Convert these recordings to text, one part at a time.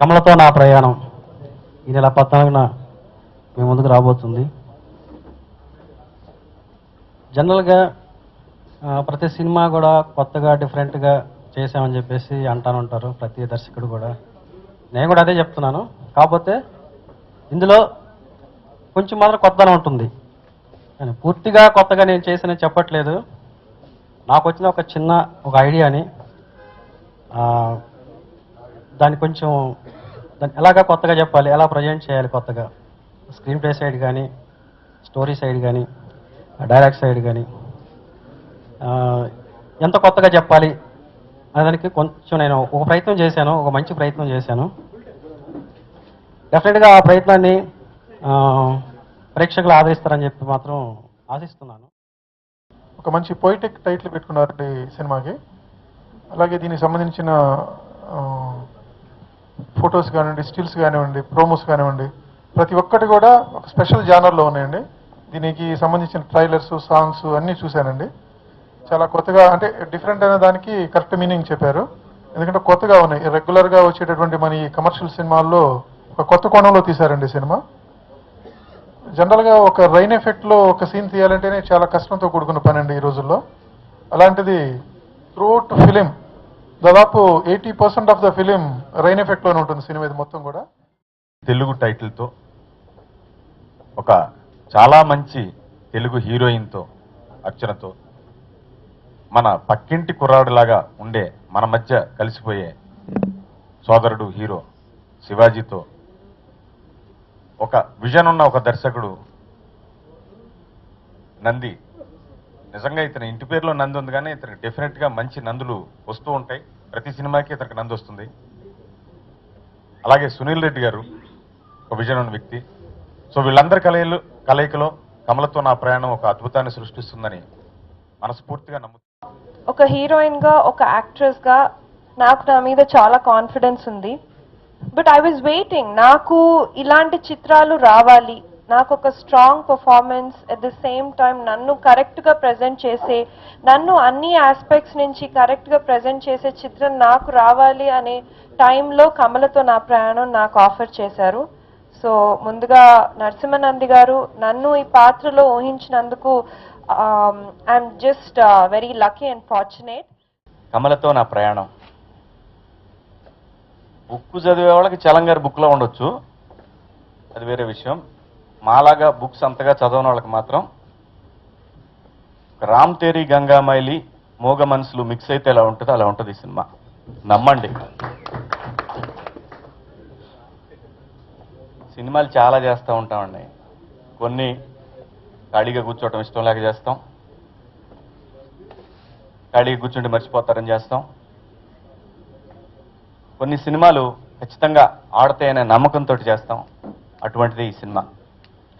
కమలతో నా ప్రయాణం ఈ నెల పద్నాలుగున మీ ముందుకు రాబోతుంది. జనరల్గా ప్రతి సినిమా కూడా కొత్తగా డిఫరెంట్గా చేసామని చెప్పేసి అంటాను ఉంటారు ప్రతి దర్శకుడు కూడా. నేను కూడా అదే చెప్తున్నాను. కాకపోతే ఇందులో కొంచెం మాత్రం కొత్తదనం ఉంటుంది. పూర్తిగా కొత్తగా నేను చేసిన చెప్పట్లేదు. నాకు వచ్చిన ఒక చిన్న ఒక ఐడియాని దాన్ని కొంచెం దాన్ని ఎలాగా కొత్తగా చెప్పాలి ఎలా ప్రజెంట్ చేయాలి కొత్తగా? స్క్రీన్ ప్లే సైడ్ కానీ స్టోరీ సైడ్ కానీ డైలాగ్ సైడ్ కానీ ఎంత కొత్తగా చెప్పాలి అనే దానికి కొంచెం నేను ఒక ప్రయత్నం చేశాను ఒక మంచి ప్రయత్నం చేశాను. డెఫినెట్గా ఆ ప్రయత్నాన్ని ప్రేక్షకులు ఆదరిస్తారని చెప్పి మాత్రం ఆశిస్తున్నాను. ఒక మంచి పొయిటిక్ టైటిల్ పెట్టుకున్నారండి సినిమాకి. అలాగే దీనికి సంబంధించిన ఫొటోస్ కానివ్వండి స్టిల్స్ కానివ్వండి ప్రోమోస్ కానివ్వండి ప్రతి ఒక్కటి కూడా ఒక స్పెషల్ జానర్లో ఉన్నాయండి. దీనికి సంబంధించిన ట్రైలర్స్ సాంగ్స్ అన్నీ చూశానండి. చాలా కొత్తగా అంటే డిఫరెంట్ అనే దానికి కరెక్ట్ మీనింగ్ చెప్పారు. ఎందుకంటే కొత్తగా ఉన్నాయి. రెగ్యులర్గా వచ్చేటటువంటి మన ఈ కమర్షియల్ సినిమాల్లో ఒక కొత్త కోణంలో తీశారండి సినిమా. జనరల్గా ఒక రైన్ ఎఫెక్ట్లో ఒక సీన్ తీయాలంటేనే చాలా కష్టంతో కూడుకున్న పని అండి ఈ రోజుల్లో. అలాంటిది త్రూఅవుట్ ఫిలిం దాదాపు eighty percent of the film rain ఎఫెక్ట్లోనే ఉంటుంది సినిమా ఇది మొత్తం కూడా. తెలుగు టైటిల్తో ఒక చాలా మంచి తెలుగు హీరోయిన్తో అర్చనతో మన పక్కింటి కుర్రాడులాగా ఉండే మన మధ్య కలిసిపోయే సోదరుడు హీరో శివాజీతో ఒక విజన్ ఉన్న ఒక దర్శకుడు నంది నిజంగా ఇతని ఇంటి పేరులో నంది ఉంది కానీ ఇతనికి డెఫినెట్గా మంచి నందులు వస్తూ ఉంటాయి. ప్రతి సినిమాకి ఇతనికి నంది వస్తుంది. అలాగే సునీల్ రెడ్డి గారు ఒక విజన్ వ్యక్తి. సో వీళ్ళందరి కలయిలు కలయికలో కమలతో నా ప్రయాణం ఒక అద్భుతాన్ని సృష్టిస్తుందని మనస్ఫూర్తిగా నమ్ము ఒక హీరోయిన్గా ఒక యాక్ట్రెస్గా నాకు నా మీద చాలా కాన్ఫిడెన్స్ ఉంది. బట్ ఐ వాజ్ వెయిటింగ్ నాకు ఇలాంటి చిత్రాలు రావాలి. నాకు ఒక strong performance at the same time నన్ను కరెక్ట్గా ప్రజెంట్ చేసే నన్ను అన్ని ఆస్పెక్ట్స్ నుంచి కరెక్ట్గా ప్రజెంట్ చేసే చిత్రం నాకు రావాలి అనే టైంలో కమలతో నా ప్రయాణం నాకు ఆఫర్ చేశారు. సో ముందుగా నరసింహనంది గారు నన్ను ఈ పాత్రలో ఊహించినందుకు I'm just very lucky and fortunate కమలతో నా ప్రయాణం. బుక్ చదివే వాళ్ళకి చలంగారి బుక్లో ఉండొచ్చు. అది వేరే విషయం. మాలాగా బుక్స్ అంతగా చదవని వాళ్ళకి మాత్రం రామ్ తేరీ గంగామైలి మోగ మనసులు మిక్స్ అయితే ఎలా ఉంటుందో అలా ఉంటుంది ఈ సినిమా. నమ్మండి. సినిమాలు చాలా చేస్తూ ఉంటామండి. కొన్ని ఖాళీగా కూర్చోవటం ఇష్టం లేక చేస్తాం. ఖాళీగా కూర్చుంటే మర్చిపోతారని చేస్తాం. కొన్ని సినిమాలు ఖచ్చితంగా ఆడతాయనే నమ్మకంతో చేస్తాం. అటువంటిది ఈ సినిమా.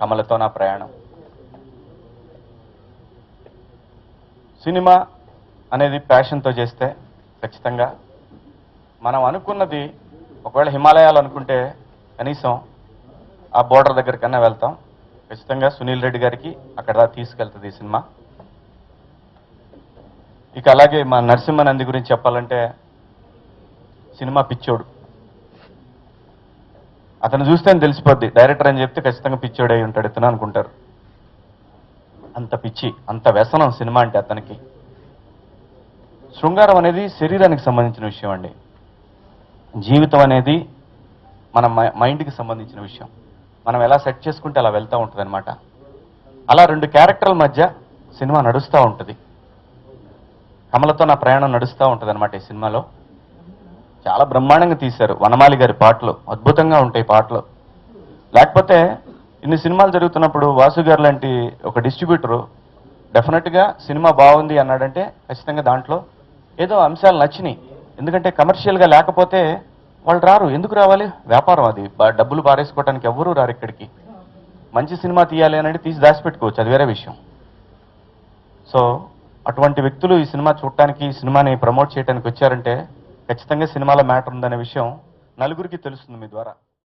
కమలతో నా ప్రయాణం. సినిమా అనేది ప్యాషన్తో చేస్తే ఖచ్చితంగా మనం అనుకున్నది ఒకవేళ హిమాలయాలు అనుకుంటే కనీసం ఆ బోర్డర్ దగ్గరికన్నా వెళ్తాం. ఖచ్చితంగా సునీల్ రెడ్డి గారికి అక్కడ తీసుకెళ్తుంది ఈ సినిమా. ఇక అలాగే మా నరసింహనంది గురించి చెప్పాలంటే సినిమా పిచ్చోడు. అతను చూస్తే తెలిసిపోద్ది. డైరెక్టర్ అని చెప్తే ఖచ్చితంగా పిచ్చోడై ఉంటాడు ఇతను అనుకుంటారు. అంత పిచ్చి అంత వ్యసనం సినిమా అంటే అతనికి. శృంగారం అనేది శరీరానికి సంబంధించిన విషయం అండి. జీవితం అనేది మన మైండ్కి సంబంధించిన విషయం. మనం ఎలా సెట్ చేసుకుంటే అలా వెళ్తూ ఉంటుంది అలా రెండు క్యారెక్టర్ల మధ్య సినిమా నడుస్తూ ఉంటుంది. కమలతో నా ప్రయాణం నడుస్తూ ఉంటుంది ఈ సినిమాలో. చాలా బ్రహ్మాండంగా తీశారు వనమాలి గారి పాటలు. అద్భుతంగా ఉంటాయి పాటలు. లేకపోతే ఇన్ని సినిమాలు జరుగుతున్నప్పుడు వాసు గారు లాంటి ఒక డిస్ట్రిబ్యూటరు డెఫినెట్గా సినిమా బాగుంది అన్నాడంటే ఖచ్చితంగా దాంట్లో ఏదో అంశాలు నచ్చినాయి. ఎందుకంటే కమర్షియల్గా లేకపోతే వాళ్ళు రారు. ఎందుకు రావాలి? వ్యాపారం అది. డబ్బులు పారేసుకోవడానికి ఎవ్వరూ రారు ఇక్కడికి. మంచి సినిమా తీయాలి అని తీసి దాచిపెట్టుకోవచ్చు. అది వేరే విషయం. సో అటువంటి వ్యక్తులు ఈ సినిమా చూడటానికి ఈ సినిమాని ప్రమోట్ చేయడానికి వచ్చారంటే ఖచ్చితంగా సినిమాలో మ్యాటర్ ఉందనే విషయం నలుగురికి తెలుస్తుంది మీ ద్వారా.